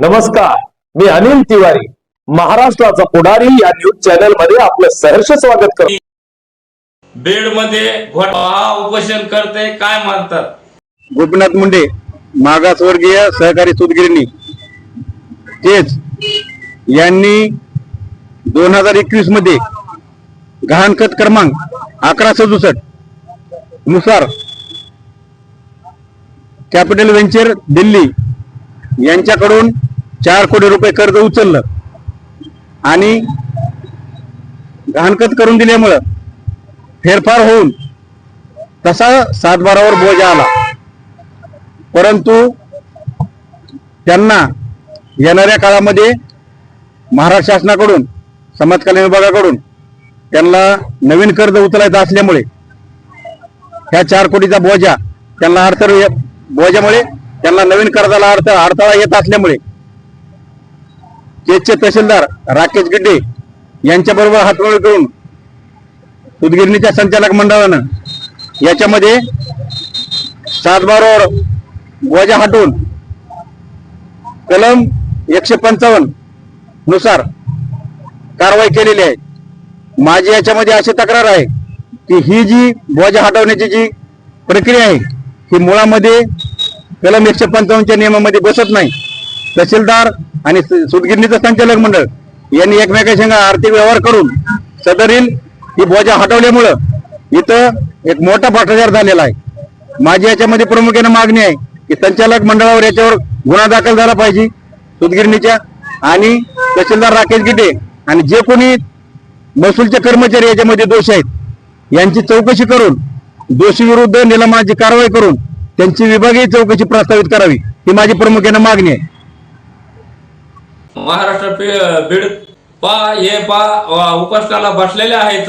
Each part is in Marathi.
नमस्कार मी अनिल तिवारी महाराष्ट्राचा पुढारी या न्यूज चॅनलमध्ये आपलं सहर्ष स्वागत करतो. बीडमध्ये घोटाळा उपोषण करते काय म्हणतात गोपीनाथ मुंडे मागासवर्गीय सहकारी सूतगिरणी तेच यांनी दोन हजार एकवीसमध्ये गहाणखत क्रमांक अकरा सदुसष्टनुसार कॅपिटल व्हेंचर दिल्ली यांच्याकडून चार कोटी रुपये कर्ज उचललं. आणि गहाणखत करून दिल्यामुळं फेरफार होऊन तसा सातबारावर बोजा आला. परंतु त्यांना येणाऱ्या काळामध्ये महाराष्ट्र शासनाकडून समाज कल्याण विभागाकडून त्यांना नवीन कर्ज उचलायचं असल्यामुळे ह्या चार कोटीचा बोजा त्यांना अडथळ बोजामुळे त्यांना नवीन कर्जाला अडथळा अडथळा येत असल्यामुळे केजचे तहसीलदार राकेश गिड्डे यांच्याबरोबर हातवळ करून उदगिरणीच्या संचालक मंडळानं याच्यामध्ये सातबारावर वजा हटवून कलम एकशे पंचावन्ननुसार कारवाई केलेली आहे. माझी याच्यामध्ये अशी तक्रार आहे की ही जी बोजा हटवण्याची जी प्रक्रिया आहे ही मुळामध्ये कलम एकशे पंचावन्नच्या नियमामध्ये बसत नाही. तहसीलदार आणि सुदगिरणीचं संचालक मंडळ यांनी एकमेकांशी आर्थिक व्यवहार करून सदरील ही बोजा हटवल्यामुळं इथं एक मोठा भ्रष्टाचार झालेला आहे. माझी याच्यामध्ये प्रामुख्याने मागणी आहे की संचालक मंडळावर याच्यावर गुन्हा दाखल झाला पाहिजे सुदगिरणीच्या आणि तहसीलदार राकेश गिटे आणि जे कोणी महसूलचे कर्मचारी याच्यामध्ये दोष आहेत यांची चौकशी करून दोषी विरुद्ध निलंबनाची कारवाई करून त्यांची विभागीय चौकशी प्रस्तावित करावी ही माझी प्रामुख्याने मागणी आहे. महाराष्ट्र बीड पा हे पा उपासनाला बसलेले आहेत.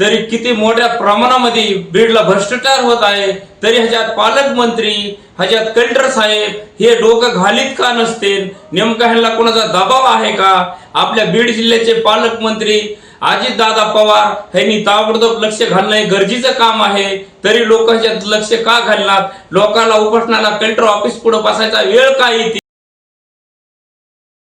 तरी किती मोठ्या प्रमाणामध्ये बीडला भ्रष्टाचार होत आहे तरी ह्याच्यात पालकमंत्री ह्याच्यात कलेक्टर साहेब हे डोकं घालीत का नसते नेमका ह्यांना कोणाचा दबाव आहे का? आपल्या बीड जिल्ह्याचे पालकमंत्री अजितदादा पवार यांनी ताबडतोब लक्ष घालणं हे गरजेचं काम आहे. तरी लोक ह्याच्यात लक्ष का घालणार? लोकांना उपासनाला कलेक्टर ऑफिस पुढे बसायचा वेळ का येते?